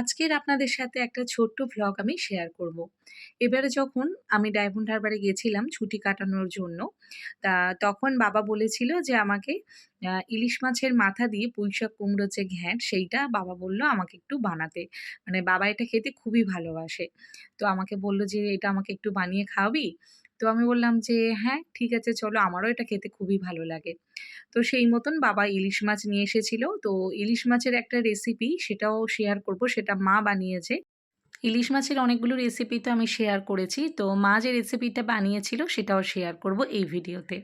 আজকের আপনাদের সাথে একটা ছোট্ট ভ্লগ আমি শেয়ার করব। এবারে যখন আমি ডায়মন্ড হারবারে গেছিলাম ছুটি কাটানোর জন্য, তা তখন বাবা বলেছিল যে আমাকে ইলিশ মাছের মাথা দিয়ে পুঁইশাক কুমড়ো যে ঘ্যাঁট সেইটা বাবা বলল আমাকে একটু বানাতে। মানে বাবা এটা খেতে খুবই ভালোবাসে। তো আমাকে বলল যে, "এটা আমাকে একটু বানিয়ে খাওয়াবি?" তো আমি বললাম যে, "হ্যাঁ, ঠিক আছে চলো আমারও এটা খেতে খুবই ভালো লাগে।" তো সেই মতন বাবা ইলিশ মাছ নিয়ে এসেছিল। তো ইলিশ মাছের একটা রেসিপি সেটাও শেয়ার করব, সেটা মা বানিয়েছে। ইলিশ মাছের অনেকগুলো রেসিপি তো আমি শেয়ার করেছি। তো মা যে রেসিপিটা বানিয়েছিল সেটাও শেয়ার করব এই ভিডিওতে।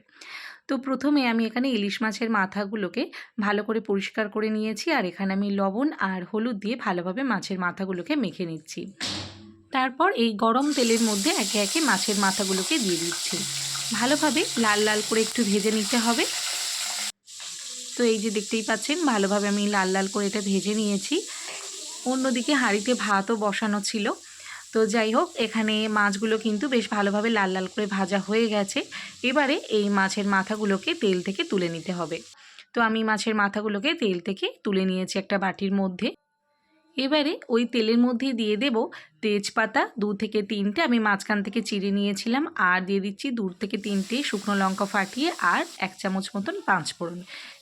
তো প্রথমে আমি এখানে ইলিশ মাছের মাথাগুলোকে ভালো করে পরিষ্কার করে নিয়েছি আর এখানে আমি লবণ আর হলুদ দিয়ে ভালোভাবে মাছের মাথাগুলোকে মেখে নিচ্ছি। তারপর এই গরম তেলের মধ্যে একে একে মাছের মাথাগুলোকে দিয়ে দিচ্ছি। ভালোভাবে লাল লাল করে একটু ভেজে নিতে হবে। তো এই যে দেখতেই পাচ্ছেন, ভালোভাবে আমি লাল লাল করে এটা ভেজে নিয়েছি। অন্যদিকে হাঁড়িতে ভাতও বসানো ছিল। তো যাই হোক, এখানে মাছগুলো কিন্তু বেশ ভালোভাবে লাল লাল করে ভাজা হয়ে গেছে। এবারে এই মাছের মাথাগুলোকে তেল থেকে তুলে নিতে হবে। তো আমি মাছের মাথাগুলোকে তেল থেকে তুলে নিয়েছি একটা বাটির মধ্যে। এবারে ওই তেলের মধ্যে দিয়ে দেব তেজপাতা, দু থেকে তিনটে। আমি মাঝখান থেকে চিড়ে নিয়েছিলাম, আর দিয়ে দিচ্ছি দু থেকে তিনটে শুকনো লঙ্কা ফাটিয়ে আর এক চামচ মতন পাঁচ পাঁচফোড়ন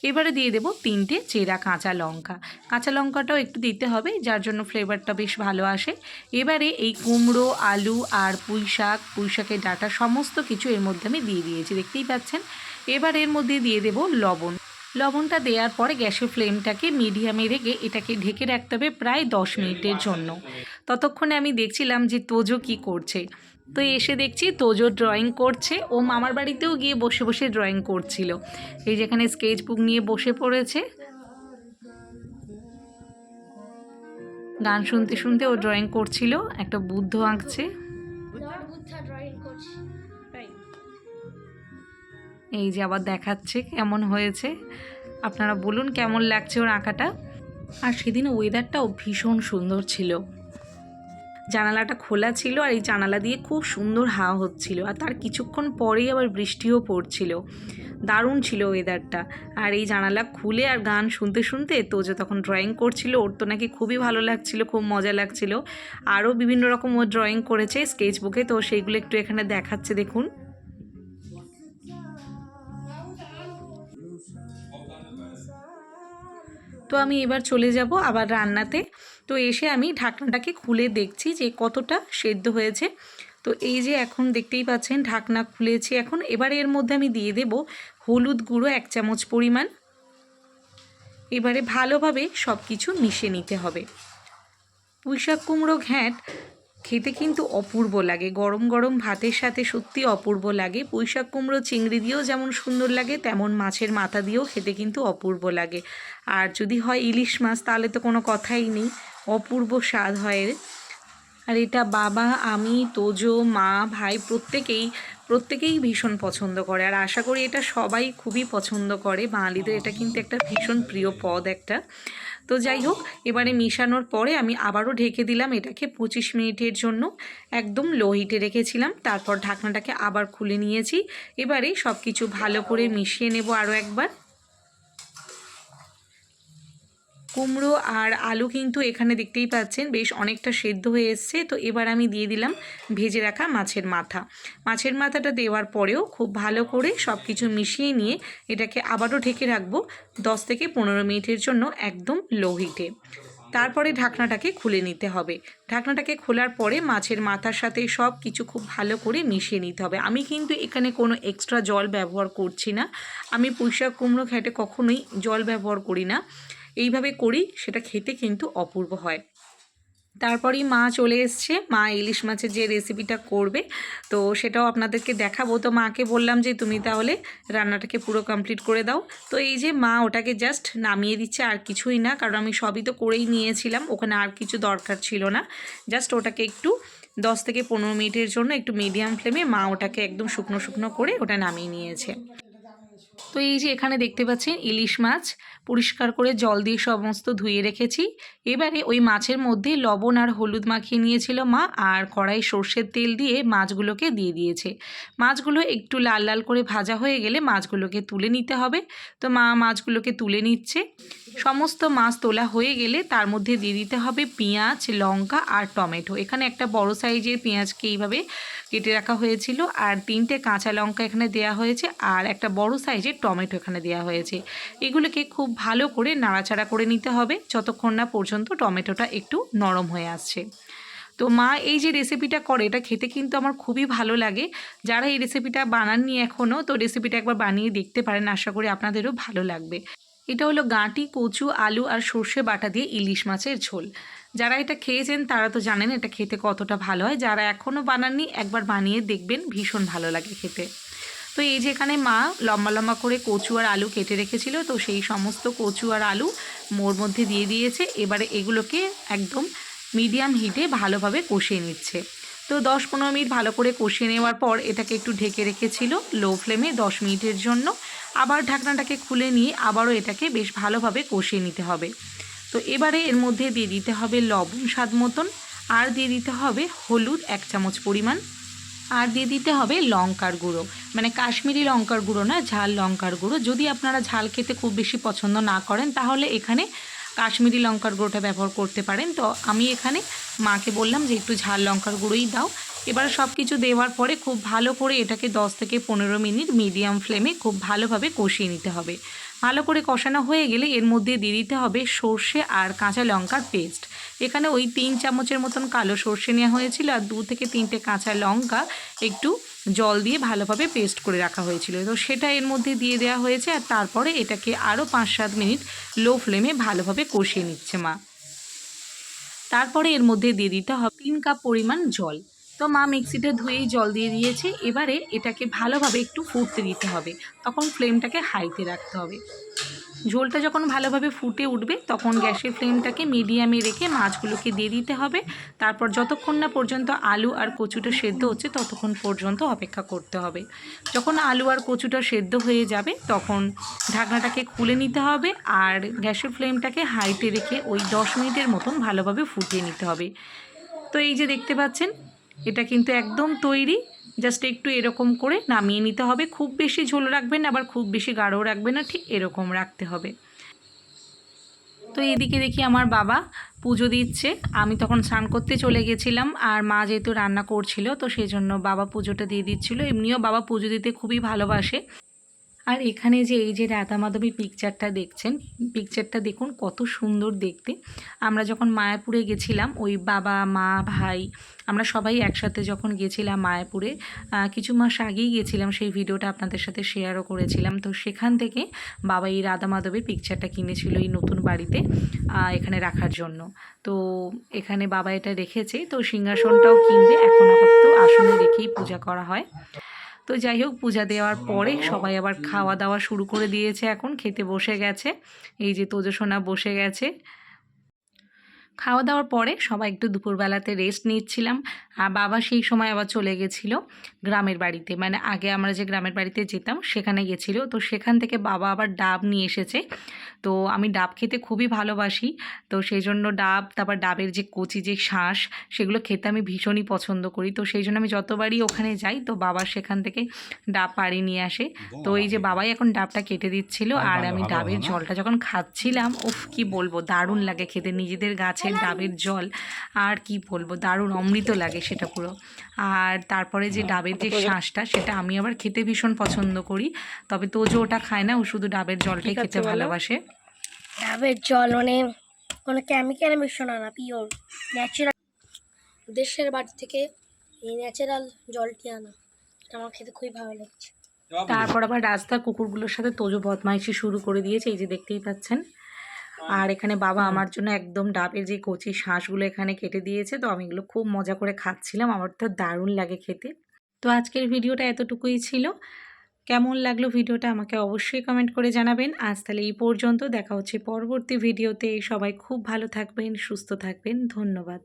এবারে দিয়ে দেব তিনটে চেরা কাঁচা লঙ্কা। কাঁচা লঙ্কাটাও একটু দিতে হবে, যার জন্য ফ্লেভারটা বেশ ভালো আসে। এবারে এই কুমড়ো, আলু আর পুঁই শাক পুঁই শাকের ডাটা সমস্ত কিছু এর মধ্যে আমি দিয়ে দিয়েছি, দেখতেই পাচ্ছেন? এবার এর মধ্যে দিয়ে দেব লবণ। লবণটা দেওয়ার পরে গ্যাসের ফ্লেমটাকে মিডিয়ামে রেখে এটাকে ঢেকে রাখতে হবে প্রায় দশ মিনিটের জন্য। ততক্ষণে আমি দেখছিলাম যে তোজো কি করছে। তো এসে দেখছি তোজো ড্রয়িং করছে। ও মামার বাড়িতেও গিয়ে বসে বসে ড্রয়িং করছিল। এই যেখানে স্কেচ বুক নিয়ে বসে পড়েছে। গান শুনতে শুনতে ও ড্রয়িং করছিল। একটা বুদ্ধ আঁকছে। এই যে আবার দেখাচ্ছে কেমন হয়েছে। আপনারা বলুন কেমন লাগছে ওর আঁকাটা। আর সেদিন ওয়েদারটাও ভীষণ সুন্দর ছিল। জানালাটা খোলা ছিল আর এই জানালা দিয়ে খুব সুন্দর হাওয়া হচ্ছিল। আর তার কিছুক্ষণ পরেই আবার বৃষ্টিও পড়ছিল। দারুণ ছিল ওয়েদারটা আর এই জানালা খুলে আর গান শুনতে শুনতে তো যে তখন ড্রয়িং করছিল, ওর তো নাকি খুবই ভালো লাগছিল, খুব মজা লাগছিল। আরও বিভিন্ন রকম ও ড্রয়িং করেছে স্কেচ বুকে তো সেইগুলো একটু এখানে দেখাচ্ছে দেখুন। তো আমি এবার চলে যাব আবার রান্নাতে। তো এসে আমি ঢাকনাটাকে খুলে দেখছি যে কতটা সেদ্ধ হয়েছে। তো এই যে এখন দেখতেই পাচ্ছেন ঢাকনা খুলেছি। এখন এবার এর মধ্যে আমি দিয়ে দেব হলুদ গুঁড়ো এক চামচ পরিমাণ। এবারে ভালোভাবে সব কিছু মিশে নিতে হবে। পুঁইশাক কুমড়ো ঘ্যাঁট খেতে কিন্তু অপূর্ব লাগে। গরম গরম ভাতের সাথে সত্যি অপূর্ব লাগে। পুঁইশাক কুমড়ো, চিংড়ি দিয়েও যেমন সুন্দর লাগে, তেমন মাছের মাথা দিয়েও খেতে কিন্তু অপূর্ব লাগে। আর যদি হয় ইলিশ মাছ, তাহলে তো কোনো কথাই নেই। অপূর্ব স্বাদ হয় এর। আর এটা বাবা, আমি, তোজো, মা, ভাই প্রত্যেকেই প্রত্যেকেই ভীষণ পছন্দ করে। আর আশা করি এটা সবাই খুবই পছন্দ করে। বাঙালিদের এটা কিন্তু একটা ভীষণ প্রিয় পদ একটা। তো যাই হোক, এবারে মিশানোর পরে আমি আবারও ঢেকে দিলাম এটাকে পঁচিশ মিনিটের জন্য। একদম লো হিটে রেখেছিলাম, তারপর ঢাকনাটাকে আবার খুলে নিয়েছি। এবারে সব কিছু ভালো করে মিশিয়ে নেব আরও একবার। কুমড়ো আর আলু কিন্তু এখানে দেখতেই পাচ্ছেন, বেশ অনেকটা সেদ্ধ হয়ে এসছে। তো এবার আমি দিয়ে দিলাম ভেজে রাখা মাছের মাথা। মাছের মাথাটা দেওয়ার পরেও খুব ভালো করে সব কিছু মিশিয়ে নিয়ে এটাকে আবারও ঢেকে রাখব দশ থেকে পনেরো মিনিটের জন্য একদম লো হিটে। তারপরে ঢাকনাটাকে খুলে নিতে হবে। ঢাকনাটাকে খোলার পরে মাছের মাথার সাথে সব কিছু খুব ভালো করে মিশিয়ে নিতে হবে। আমি কিন্তু এখানে কোনো এক্সট্রা জল ব্যবহার করছি না। আমি পুঁইশাক কুমড়ো খেটে কখনোই জল ব্যবহার করি না। এইভাবে করি, সেটা খেতে কিন্তু অপূর্ব হয়। তারপরেই মা চলে এসছে। মা ইলিশ মাছের যে রেসিপিটা করবে, তো সেটাও আপনাদেরকে দেখাবো। তো মাকে বললাম যে, তুমি তাহলে রান্নাটাকে পুরো কমপ্লিট করে দাও। তো এই যে মা ওটাকে জাস্ট নামিয়ে দিচ্ছে, আর কিছুই না, কারণ আমি সবই তো করেই নিয়েছিলাম। ওখানে আর কিছু দরকার ছিল না। জাস্ট ওটাকে একটু দশ থেকে পনেরো মিনিটের জন্য একটু মিডিয়াম ফ্লেমে মা ওটাকে একদম শুকনো শুকনো করে ওটা নামিয়ে নিয়েছে। তো এই যে এখানে দেখতে পাচ্ছেন ইলিশ মাছ, পরিষ্কার করে জল দিয়ে সমস্ত ধুয়ে রেখেছি। এবারে ওই মাছের মধ্যে লবণ আর হলুদ মাখিয়ে নিয়েছিল মা, আর কড়াই সর্ষের তেল দিয়ে মাছগুলোকে দিয়ে দিয়েছে। মাছগুলো একটু লাল লাল করে ভাজা হয়ে গেলে মাছগুলোকে তুলে নিতে হবে। তো মা মাছগুলোকে তুলে নিচ্ছে। সমস্ত মাছ তোলা হয়ে গেলে তার মধ্যে দিয়ে দিতে হবে পেঁয়াজ, লঙ্কা আর টমেটো। এখানে একটা বড় সাইজের পেঁয়াজকে এইভাবে কেটে রাখা হয়েছিল আর তিনটে কাঁচা লঙ্কা এখানে দেয়া হয়েছে আর একটা বড় সাইজের টমেটো এখানে দেওয়া হয়েছে। এগুলোকে খুব ভালো করে নাড়াচাড়া করে নিতে হবে যতক্ষণ না পর্যন্ত টমেটোটা একটু নরম হয়ে আসছে। তো মা এই যে রেসিপিটা করে, এটা খেতে কিন্তু আমার খুবই ভালো লাগে। যারা এই রেসিপিটা বানাননি এখনও তো রেসিপিটা একবার বানিয়ে দেখতে পারেন। আশা করি আপনাদেরও ভালো লাগবে। এটা হলো গাঁটি, কচু, আলু আর সর্ষে বাটা দিয়ে ইলিশ মাছের ঝোল। যারা এটা খেয়েছেন তারা তো জানেন এটা খেতে কতটা ভালো হয়। যারা এখনও বানাননি, একবার বানিয়ে দেখবেন ভীষণ ভালো লাগে খেতে। তো এই যেখানে মা লম্বা লম্বা করে কচু আর আলু কেটে রেখেছিল, তো সেই সমস্ত কচু আর আলু মোর মধ্যে দিয়ে দিয়েছে। এবারে এগুলোকে একদম মিডিয়াম হিটে ভালোভাবে কষিয়ে নিচ্ছে। তো দশ পনেরো মিনিট ভালো করে কষিয়ে নেওয়ার পর এটাকে একটু ঢেকে রেখেছিল লো ফ্লেমে দশ মিনিটের জন্য। আবার ঢাকনাটাকে খুলে নিয়ে আবারও এটাকে বেশ ভালোভাবে কষিয়ে নিতে হবে। তো এবারে এর মধ্যে দিয়ে দিতে হবে লবণ স্বাদ মতন, আর দিয়ে দিতে হবে হলুদ এক চামচ পরিমাণ, আর দিয়ে দিতে হবে লঙ্কার গুঁড়ো। মানে কাশ্মীরি লঙ্কার গুঁড়ো না, ঝাল লঙ্কার গুঁড়ো। যদি আপনারা ঝাল খেতে খুব বেশি পছন্দ না করেন, তাহলে এখানে কাশ্মীরি লঙ্কার গুঁড়োটা ব্যবহার করতে পারেন। তো আমি এখানে মাকে বললাম যে একটু ঝাল লঙ্কার গুঁড়োই দাও। এবার সব কিছু দেওয়ার পরে খুব ভালো করে এটাকে 10 থেকে পনেরো মিনিট মিডিয়াম ফ্লেমে খুব ভালোভাবে কষিয়ে নিতে হবে। ভালো করে কষানো হয়ে গেলে এর মধ্যে দিয়ে দিতে হবে সর্ষে আর কাঁচা লঙ্কার পেস্ট। এখানে ওই তিন চামচের মতন কালো সর্ষে নেওয়া হয়েছিল আর দু থেকে তিনটে কাঁচা লঙ্কা একটু জল দিয়ে ভালোভাবে পেস্ট করে রাখা হয়েছিল। তো সেটা এর মধ্যে দিয়ে দেওয়া হয়েছে আর তারপরে এটাকে আরও পাঁচ সাত মিনিট লো ফ্লেমে ভালোভাবে কষিয়ে নিচ্ছে মা। তারপরে এর মধ্যে দিয়ে দিতে হবে তিন কাপ পরিমাণ জল। তো মা মিক্সিতে ধুয়েই জল দিয়ে দিয়েছে। এবারে এটাকে ভালোভাবে একটু ফুটতে দিতে হবে। তখন ফ্লেমটাকে হাইতে রাখতে হবে। ঝোলটা যখন ভালোভাবে ফুটে উঠবে, তখন গ্যাসের ফ্লেমটাকে মিডিয়ামে রেখে মাছগুলোকে দিয়ে দিতে হবে। তারপর যতক্ষণ না পর্যন্ত আলু আর কচুটা সেদ্ধ হচ্ছে, ততক্ষণ পর্যন্ত অপেক্ষা করতে হবে। যখন আলু আর কচুটা সেদ্ধ হয়ে যাবে, তখন ঢাকনাটাকে খুলে নিতে হবে আর গ্যাসের ফ্লেমটাকে হাইতে রেখে ওই দশ মিনিটের মতন ভালোভাবে ফুটিয়ে নিতে হবে। তো এই যে দেখতে পাচ্ছেন এটা কিন্তু একদম তৈরি জাস্ট একটু এরকম করে নামিয়ে নিতে হবে। খুব বেশি ঝোল রাখবেন আবার খুব বেশি গাঢ় রাখবেন না, ঠিক এরকম রাখতে হবে। তো এদিকে দেখি আমার বাবা পুজো দিচ্ছে। আমি তখন স্নান করতে চলে গেছিলাম, আর মা যেহেতু রান্না করছিল, তো সেই জন্য বাবা পুজোটা দিয়ে দিচ্ছিল। এমনিও বাবা পুজো দিতে খুবই ভালোবাসে। আর এখানে যে এই যে রাধা মাধবী পিকচারটা দেখছেন পিকচারটা দেখুন কত সুন্দর দেখতে। আমরা যখন মায়াপুরে গেছিলাম, ওই বাবা, মা, ভাই, আমরা সবাই একসাথে যখন গেছিলাম মায়াপুরে কিছু মাস আগেই গেছিলাম, সেই ভিডিওটা আপনাদের সাথে শেয়ারও করেছিলাম। তো সেখান থেকে বাবা এই রাধা মাধবের পিকচারটা কিনেছিল এই নতুন বাড়িতে এখানে রাখার জন্য। তো এখানে বাবা এটা রেখেছে, তো সিংহাসনটাও কিনবে, এখন আপাতত আসনে রেখেই পূজা করা হয়। তো যাই হোক, পূজা দেওয়ার পরে সবাই আবার খাওয়া দাওয়া শুরু করে দিয়েছে এখন, খেতে বসে গেছে। এই যে তোজসোনা বসে গেছে। খাওয়া দাওয়ার পরে সবাই একটু দুপুরবেলাতে রেস্ট নিচ্ছিলাম। আর বাবা সেই সময় আবার চলে গেছিল গ্রামের বাড়িতে। মানে আগে আমরা যে গ্রামের বাড়িতে যেতাম সেখানে গেছিল। তো সেখান থেকে বাবা আবার ডাব নিয়ে এসেছে। তো আমি ডাব খেতে খুবই ভালোবাসি। তো সেই জন্য ডাব তারপর ডাবের যে কচি যে শাঁস সেগুলো খেতে আমি ভীষণই পছন্দ করি। তো সেই জন্য আমি যতবারই ওখানে যাই তো বাবা সেখান থেকে ডাব পাড়ি নিয়ে আসে। তো এই যে বাবাই এখন ডাবটা কেটে দিচ্ছিল। আর আমি ডাবের জলটা যখন খাচ্ছিলাম উফ কি বলব দারুণ লাগে খেতে। নিজেদের গাছের ডাবের জল। আর কি বলব দারুণ অমৃত লাগে সেটা পুরো। আর তারপরে যে ডাবের যে শাঁসটা সেটা আমি আবার খেতে ভীষণ পছন্দ করি। তবে তোজো ওটা খায় না ও শুধু ডাবের জলটাই খেতে ভালোবাসে। ডাবের জল মানে কোনো কেমিক্যাল মিশ্রণ না পিওর ন্যাচারাল দেশের বাড়ি থেকে এই ন্যাচারাল জলটি আনা এটা আমার খেতে খুবই ভালো লাগছে। তারপর আবার রাস্তার কুকুরগুলোর সাথে তোজো বদমাইশি শুরু করে দিয়েছে এই যে দেখতেই পাচ্ছেন। আর এখানে বাবা আমার জন্য একদম ডাবের যে কচি শাঁসগুলো এখানে কেটে দিয়েছে তো আমি এগুলো খুব মজা করে খাচ্ছিলাম। আমার তো দারুণ লাগে খেতে। তো আজকের ভিডিওটা এতটুকুই ছিল। কেমন লাগল ভিডিওটা আমাকে অবশ্যই কমেন্ট করে জানাবেন। আজ তাহলে এই পর্যন্ত। দেখা হচ্ছে পরবর্তী ভিডিওতে। সবাই খুব ভালো থাকবেন সুস্থ থাকবেন। ধন্যবাদ।